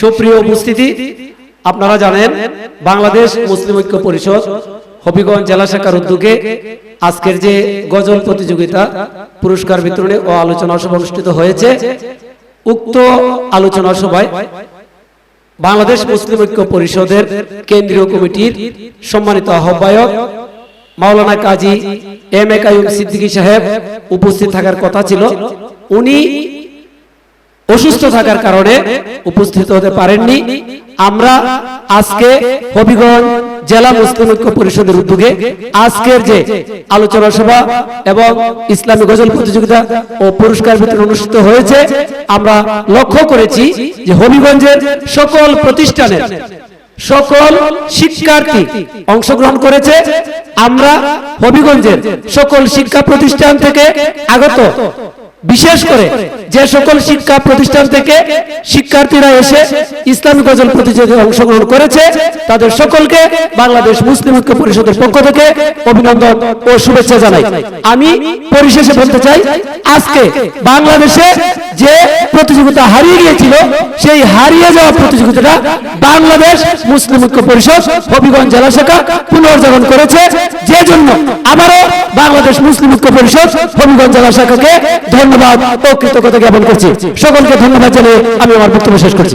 সুপ্রিয় উপস্থিতি, আপনারা জানেন বাংলাদেশ মুসলিম ঐক্য পরিষদ হবিগঞ্জ জেলা শাখার উদ্যোগে আজকের যে গজল প্রতিযোগিতা, পুরস্কার বিতরণে ও আলোচনা সভা অনুষ্ঠিত হয়েছে। উক্ত আলোচনা সভায় বাংলাদেশ মুসলিম ঐক্য পরিষদের কেন্দ্রীয় কমিটির সম্মানিত আহ্বায়ক মাওলানা কাজী এম এ কাইম সিদ্দিকী সাহেব উপস্থিত থাকার কথা ছিল। উনি অসুস্থ থাকার কারণে উপস্থিত হতে পারেননি। আমরা আজকে হবিগঞ্জ জেলা মুসলিম ঐক্য পরিষদের উদ্যোগে আজকের যে আলোচনা সভা এবং ইসলামী গজল প্রতিযোগিতা ও পুরস্কার বিতরণ অনুষ্ঠিত হয়েছে, আমরা লক্ষ্য করেছি যে হবিগঞ্জের সকল প্রতিষ্ঠানের সকল শিক্ষার্থী অংশগ্রহণ করেছে। আমরা হবিগঞ্জের সকল শিক্ষা প্রতিষ্ঠান থেকে আগত বিশেষ করে যে সকল শিক্ষা প্রতিষ্ঠান থেকে শিক্ষার্থীরা এসে ইসলামী গজল প্রতিযোগিতায় অংশগ্রহণ করেছে, তাদের সকলকে বাংলাদেশ মুসলিম ঐক্য পরিষদের পক্ষ থেকে অভিনন্দন ও শুভেচ্ছা জানাই। আমি পরিশেষে বলতে চাই, আজকে বাংলাদেশে যে প্রতিযোগিতা হারিয়ে গিয়েছিল, সেই হারিয়ে যাওয়া প্রতিযোগিতাটা বাংলাদেশ মুসলিম ঐক্য পরিষদ হবিগঞ্জ জেলা শাখা পুনর্জীবন করেছে। যে জন্য বাংলাদেশ মুসলিম ঐক্য পরিষদ হবিগঞ্জ জেলা শাখাকে ধন্যবাদ ও কৃতজ্ঞতা জ্ঞাপন করছি। সকলকে ধন্যবাদ জানিয়ে আমি আমার বক্তব্য শেষ করছি।